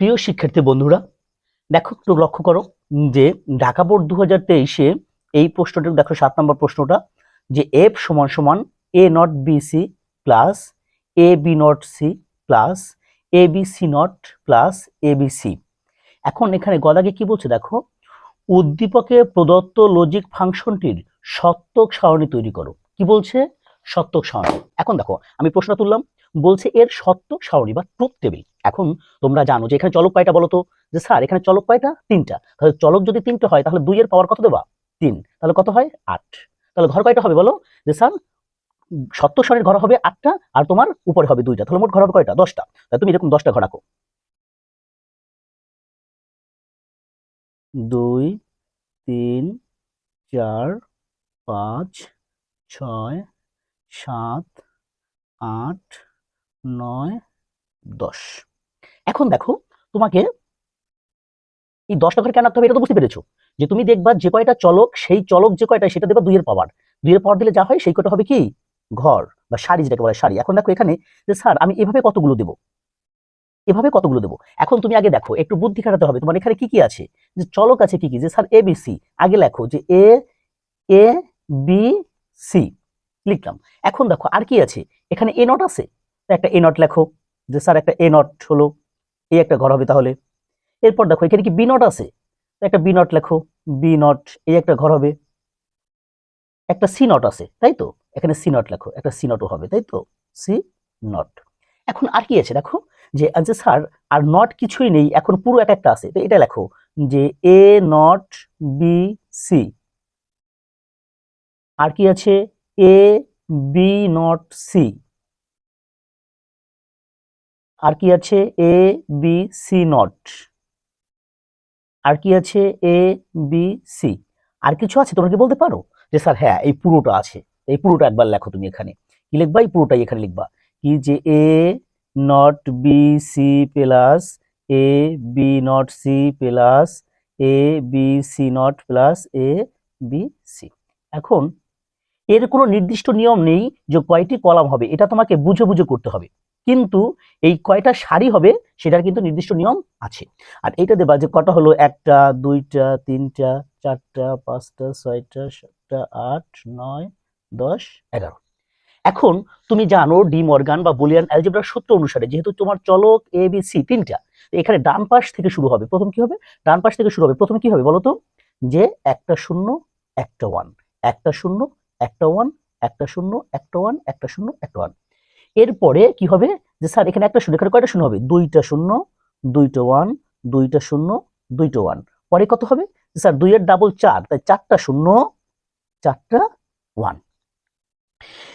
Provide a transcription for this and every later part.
প্রিয় শিক্ষার্থী বন্ধুরা দেখো একটু লক্ষ্য করো যে ঢাকা বোর্ড দু হাজার তেইশে এই প্রশ্নটা দেখো সাত নম্বর প্রশ্নটা, যে এফ সমান সমান A not B C plus A B not C plus A B C not plus A B C এখন এখানে গদাকে কি বলছে দেখো, উদ্দীপকে প্রদত্ত লজিক ফাংশনটির সত্যক সারণী তৈরি করো। কি বলছে? সত্যক সারণী। এখন দেখো, আমি প্রশ্ন তুললাম, বলছে এর সত্যক সারণী বা ট্রুথ টেবিল এখন তোমরা জানো যে এখানে চলক কয়টা বলো তো যে, স্যার, এখানে চলক কয়টা তিনটা। তাহলে চলক যদি তিনটা হয়, তাহলে দুইয়ের পাওয়ার কত দেবা? তিন। তাহলে কত হয়? আট। তাহলে ঘর কয়টা হবে বলো? যে, স্যার সত্য স্বরের ঘর হবে আটটা আর তোমার উপরে হবে দুইটা। তাহলে মোট ঘর হবে কয়টা? দশটা। তাহলে তুমি এরকম দশটা ঘর আঁকো। দুই, তিন, চার, পাঁচ, ছয়, সাত, আট, নয়, দশ। এখন দেখো, তোমাকে এই দশটা ঘর কেন আঁকতে হবে এটা তো বুঝতে পেরেছ। যে তুমি দেখবা যে কয়টা চলক, সেই চলক যে কয়টা সেটা দেবা দুইয়ের পাওয়ার। দুইয়ের পাওয়ার দিলে যা হয় সেই কয়টা হবে কি? ঘর বা শাড়ি যেটাকে বলে শাড়ি। এখন দেখো এখানে যে, স্যার, আমি এভাবে কতগুলো দেবো? এভাবে কতগুলো দেবো? এখন তুমি আগে দেখো, একটু বুদ্ধি খাটাতে হবে। তোমার এখানে কি কি আছে? যে চলক আছে কি কি? যে, স্যার এ বি সি আগে লেখো যে এ এ বি সি লিখলাম। এখন দেখো, আর কি আছে? এখানে এ নট আছে? একটা এ নট লেখো। যে, স্যার, একটা এ নট হলো। এই একটা ঘর হবে তাহলে। এরপর দেখো, এখানে কি বি নট আছে একটা বি নট লেখো বি নট এই একটা ঘর হবে। একটা সি নট আছে, তাই তো? এখানে সি নট লেখো, একটা সি নটও হবে, তাই তো? সি নট এখন আর কি আছে দেখো? যে যে স্যার আর নট কিছুই নেই, এখন পুরো এক একটা আছে। তো এটা লেখো যে এ নট বি সি আর কি আছে? এ বি নট সি আর কি আছে? এ বি সি নট আর কি আছে? এ বি সি আর কিছু আছে? তোমরা কি বলতে পারো? যে স্যার হ্যাঁ এই পুরোটা আছে। এই পুরোটা একবার লেখো তুমি এখানে। কি লিখবা? এই পুরোটাই এখানে লিখবা। কি যে A not B C plus A B not C plus A B C not plus A B C এখন, এর কোনো নির্দিষ্ট নিয়ম নেই যে কয়টি কলাম হবে। এটা তোমাকে বুঝে বুঝে করতে হবে। কিন্তু এই কয়টা সারি হবে সেটার কিন্তু নির্দিষ্ট নিয়ম আছে। আর এইটা দেবা যে কটা হলো? একটা, দুইটা, তিনটা, চারটা, পাঁচটা, ছয়টা, সাতটা, আট, নয়, দশ, এগারো। এখন তুমি জানো ডি মর্গান বা বুলিয়ান অ্যালজেব্রার সূত্র অনুসারে যেহেতু তোমার চলক এ বি সি তিনটা এখানে ডান পাশ থেকে শুরু হবে। প্রথম কি হবে? ডান পাশ থেকে শুরু হবে। প্রথম কি হবে বলো তো যে একটা শূন্য, একটা ওয়ান একটা শূন্য, একটা ওয়ান একটা শূন্য, একটা ওয়ান একটা শূন্য, একটা ওয়ান এরপরে কি হবে? যে স্যার, এখানে একটা শূন্য, এখানে কয়টা শূন্য হবে? দুইটা শূন্য, দুইটা ওয়ান, দুইটা শূন্য, দুইটা ওয়ান। পরে কত হবে? স্যার, দুইয়ের ডাবল চার, তাই চারটা শূন্য, চারটা ওয়ান।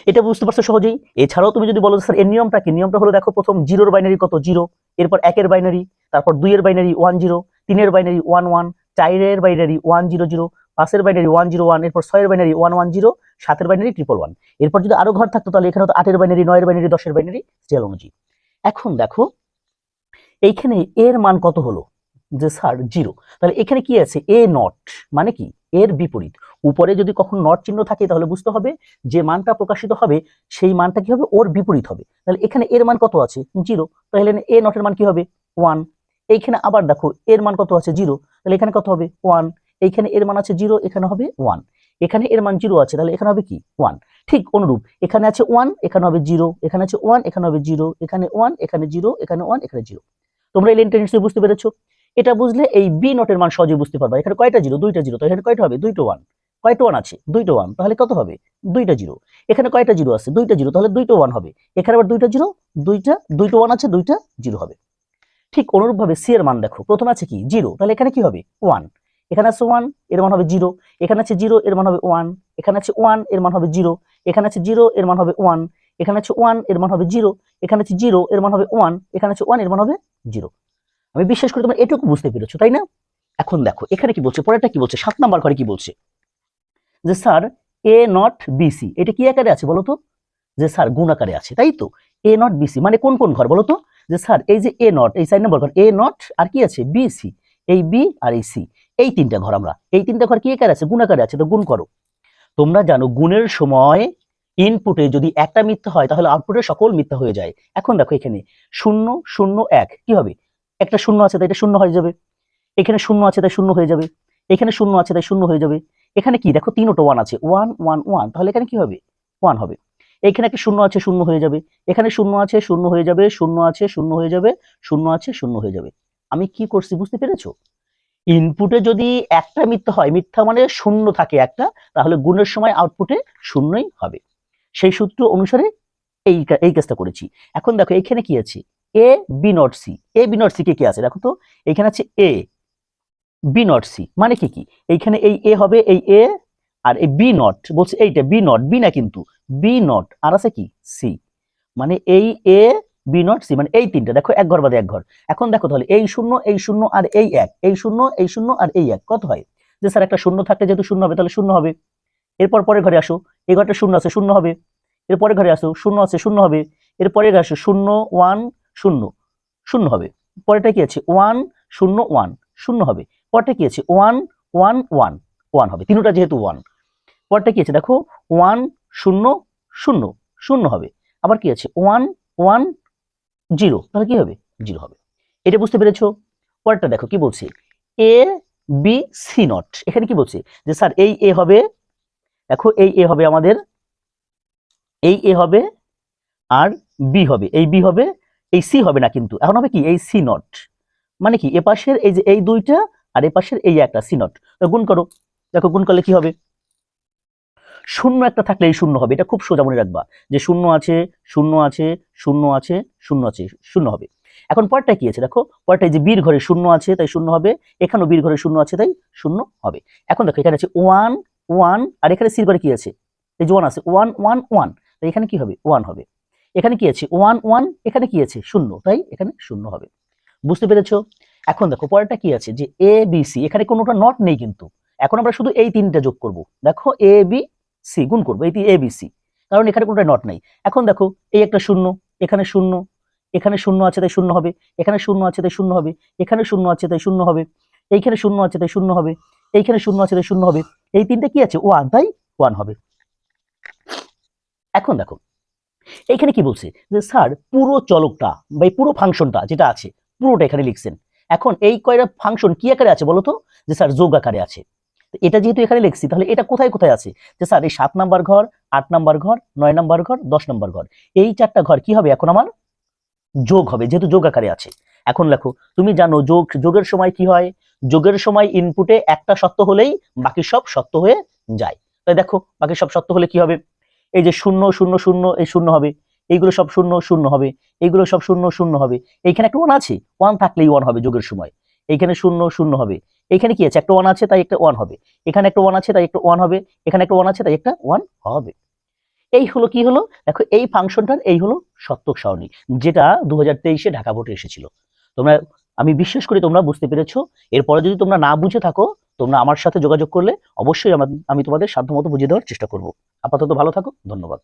এটা বুঝতে পারছ সহজেই? এছাড়াও তুমি যদি বলো স্যার, এর নিয়মটা কি? নিয়মটা হলো দেখো, প্রথম জিরোর বাইনারি কত? জিরো। এরপর একের বাইনারি, তারপর দুইয়ের বাইনারি ওয়ান জিরো, তিনের বাইনারি ওয়ান ওয়ান, চারের বাইনারি ওয়ান জিরো জিরো পাঁচের বাইনারি ওয়ান জিরো ওয়ান এরপর ছয়ের বাইনারি ওয়ান ওয়ান জিরো সাতের বাইনারি ট্রিপল ওয়ান এরপর যদি আরও ঘর থাকতো তাহলে এখানে তো আটের বাইনারি নয়ের বাইনারি দশের বাইনারি স্কেল অনুযায়ী এখন দেখো, এইখানে এর মান কত হলো? যে স্যার জিরো তাহলে এখানে কি আছে? এ নট মানে কি? এর বিপরীত। উপরে যদি কখন নট চিহ্ন থাকে তাহলে বুঝতে হবে যে মানটা প্রকাশিত হবে, সেই মানটা কি হবে? ওর বিপরীত হবে। তাহলে এখানে এর মান কত আছে? জিরো তাহলে এ নটের মান কি হবে? ওয়ান এইখানে আবার দেখো, এর মান কত আছে? জিরো তাহলে এখানে কত হবে? ওয়ান এইখানে এর মান আছে জিরো, এখানে হবে ওয়ান এখানে এর মান জিরো আছে, তাহলে এখানে হবে কি? ওয়ান ঠিক অনুরূপ, এখানে আছে ওয়ান এখানে হবে জিরো, এখানে আছে ওয়ান এখানে হবে জিরো, এখানে ওয়ান এখানে জিরো, এখানে ওয়ান এখানে জিরো। তোমরা এই লেনটা নিশ্চয়ই বুঝতে পেরেছ। এটা বুঝলে এই বি নটের মান সহজে বুঝতে পারবা। এখানে কয়টা জিরো? দুইটা জিরো। তো এখানে কয়টা হবে? দুইটা ওয়ান কয়টা ওয়ান আছে? দুইটা ওয়ান তাহলে কত হবে? দুইটা জিরো। এখানে কয়টা জিরো আছে? দুইটা জিরো। তাহলে দুইটা ওয়ান হবে। এখানে আবার দুইটা জিরো, দুইটা দুইটা ওয়ান আছে, দুইটা জিরো হবে। ঠিক অনুরূপভাবে সি এর মান দেখো। প্রথম আছে কি? জিরো। তাহলে এখানে কি হবে? ওয়ান এখানে আছে ওয়ানের মান হবে জিরো এখানে আছে জিরো এর মান হবে ওয়ান এখানে আছে ওয়ানের মান হবে জিরো এখানে আছে জিরো এর মান হবে ওয়ান এখানে আছে ওয়ানের মান হবে জিরো এখানে আছে জিরো এর মান হবে ওয়ান এখানে আছে ওয়ানের মান হবে জিরো আমি বিশ্বাস করি তোমরা এটুকু বুঝতে পেরেছ, তাই না? এখন দেখো, এখানে কি বলছে, পরেরটা কি বলছে, সাত নাম্বার ঘরে কি বলছে? যে স্যার এ নট বিসি এটা কি আকারে আছে বলো তো? যে স্যার, গুণ আকারে আছে, তাই তো? এ নট বিসি মানে কোন কোন ঘর বলো তো? যে স্যার, এই যে এ নট এই চার নম্বর ঘর এ নট আর কি আছে? বিসি এই বি আর এই সি এই তিনটা ঘর আমরা। এই তিনটা ঘর কি আকারে আছে? গুণ আকারে আছে, তো গুণ করো। তোমরা জানো, গুণের সময় ইনপুটে যদি একটা মিথ্যা হয়, তাহলে আউটপুটে সকল মিথ্যা হয়ে যায়। এখন দেখো এখানে, শূন্য শূন্য, এক, কি হবে? একটা শূন্য আছে, তাই এটা শূন্য হয়ে যাবে। এখানে শূন্য আছে, তাই শূন্য হয়ে যাবে। এখানে শূন্য আছে, তাই শূন্য হয়ে যাবে। এখানে কি? দেখো তিনটা ওয়ান আছে। ওয়ান ওয়ান ওয়ান তাহলে এখানে কি হবে? ওয়ান হবে। এখানে একটা শূন্য আছে, শূন্য হয়ে যাবে। এখানে শূন্য আছে, শূন্য হয়ে যাবে, শূন্য আছে, শূন্য হয়ে যাবে, শূন্য আছে, শূন্য হয়ে যাবে। আমি কি করছি, বুঝতে পেরেছ? ইনপুটে যদি একটা মিথ্যা হয়, মিথ্যা মানে শূন্য থাকে একটা, তাহলে গুণের সময় আউটপুটে শূন্যই হবে। সেই সূত্র অনুসারে এই এই কাজটা করেছি। এখন দেখো, এখানে কি আছে? A B not C A B not C কে কি আছে? দেখো তো, এখানে আছে এ বি নট সি মানে কি কি? এইখানে এই এ হবে এই এ আর এই বি নট বলছে এইটা বি নট বি না কিন্তু বি নট আর আছে কি? সি মানে এই এ বি নট সি মানে এই তিনটা, দেখো এক ঘর বাদে এক ঘর। এখন দেখো তাহলে এই শূন্য এই শূন্য আর এই এক, এই শূন্য এই শূন্য আর এই এক, কত হয়? যে স্যার একটা শূন্য থাকলে যেহেতু শূন্য হবে, তাহলে শূন্য হবে। এরপর পরের ঘরে আসো, এই ঘরটা শূন্য আছে, শূন্য হবে। এর পরের ঘরে আসো, শূন্য আছে, শূন্য হবে। এর পরের ঘরে আসো, শূন্য, ওয়ান, শূন্য শূন্য হবে। পরেরটা কি আছে? ওয়ান, শূন্য ওয়ান, শূন্য হবে। পরটা কি আছে? ওয়ান ওয়ান ওয়ান ওয়ান হবে। তিনটা যেহেতু ওয়ান। পরটা কি আছে? দেখো, ওয়ান, শূন্য শূন্য শূন্য হবে। আবার কি আছে? One one zero. তাহলে কি হবে? জিরো হবে। এটা বুঝতে পেরেছ? পরেরটা দেখো, কি বলছে? এ বি সি নট এখানে কি বলছে? যে স্যার, এই এ হবে, দেখো, এই এ হবে আমাদের, এই এ হবে, আর বি হবে। এই বি হবে, এই সি হবে না কিন্তু। এখন হবে কি? এই সি নট মানে কি? এ পাশের এই যে এই দুইটা, আর এ পাশের এই একটা সি নট গুণ করো। দেখো, গুণ করলে কি হবে? শূন্য একটা থাকলে এই শূন্য হবে। এটা খুব সোজা মনে রাখবা। যে শূন্য আছে শূন্য আছে শূন্য আছে শূন্য আছে, শূন্য হবে। এখন পরটা কি আছে? দেখো পরটা যে বীর ঘরে শূন্য আছে, তাই শূন্য হবে। এখানেও বীর ঘরে শূন্য আছে, তাই শূন্য হবে। এখন দেখো, এখানে আছে ওয়ান ওয়ান, আর এখানে সির ঘরে কি আছে? এই যে ওয়ান আছে, ওয়ান ওয়ান ওয়ান। তাই এখানে কি হবে? ওয়ান হবে। এখানে কি আছে? ওয়ান ওয়ান, এখানে কি আছে? শূন্য। তাই এখানে শূন্য হবে। বুঝতে পেরেছ? এখন দেখো, পরেরটা কি আছে? যে এ বি সি এখানে কোনোটা নট নেই কিন্তু। এখন আমরা শুধু এই তিনটা যোগ করব। দেখো এ বি সি গুণ করব এই এ বি সি কারণ এখানে কোনোটা নট নেই। এখন দেখো এই একটা শূন্য, এখানে শূন্য এখানে শূন্য আছে তাই শূন্য হবে, এখানে শূন্য আছে তাই শূন্য হবে, এখানে শূন্য আছে তাই শূন্য হবে, এইখানে শূন্য আছে তাই শূন্য হবে, এইখানে শূন্য আছে তাই শূন্য হবে, এই তিনটে কি আছে? ওয়ান তাই ওয়ান হবে। এখন দেখো, এইখানে কি বলছে? যে স্যার, পুরো চলকটা বা পুরো ফাংশনটা যেটা আছে, পুরোটা এখানে লিখছেন। এখন এই কয়টা ফাংশন কি আকারে আছে বলতো? যে স্যার, যোগ আকারে আছে। এটা যেহেতু এখানে লিখছি, তাহলে এটা কোথায় কোথায় আছে? যে স্যার, এই সাত নাম্বার ঘর, আট নাম্বার ঘর, নয় নাম্বার ঘর, দশ নাম্বার ঘর, এই চারটা ঘর কি হবে এখন আমার? যোগ হবে, যেহেতু যোগ আকারে আছে। এখন লেখো, তুমি জানো যোগ, যোগের সময় কি হয়? যোগের সময় ইনপুটে একটা সত্য হলেই বাকি সব সত্য হয়ে যায়। তাই দেখো, বাকি সব সত্য হলে কি হবে? এই যে শূন্য শূন্য শূন্য, এই শূন্য হবে। এইগুলো সব শূন্য শূন্য হবে। এইগুলো সব শূন্য শূন্য হবে। এইখানে একটা ওয়ান আছে ওয়ান থাকলেই ওয়ান হবে যোগের সময়। এইখানে শূন্য শূন্য হবে। এখানে কি আছে? একটা ওয়ান আছে, তাই একটা ওয়ান হবে। এখানে একটা ওয়ান আছে, তাই একটা ওয়ান হবে। এখানে একটা ওয়ান আছে, তাই একটা ওয়ান হবে। এই হলো কি হলো? দেখো, এই ফাংশনটার এই হলো সত্যক সারণী, যেটা দু হাজার তেইশে ঢাকা বোর্ডে এসেছিল। তোমরা, আমি বিশ্বাস করি তোমরা বুঝতে পেরেছ। এরপরে যদি তোমরা না বুঝে থাকো, তোমরা আমার সাথে যোগাযোগ করলে অবশ্যই আমি তোমাদের সাধ্যমতো বুঝিয়ে দেওয়ার চেষ্টা করব। আপাতত ভালো থাকো, ধন্যবাদ।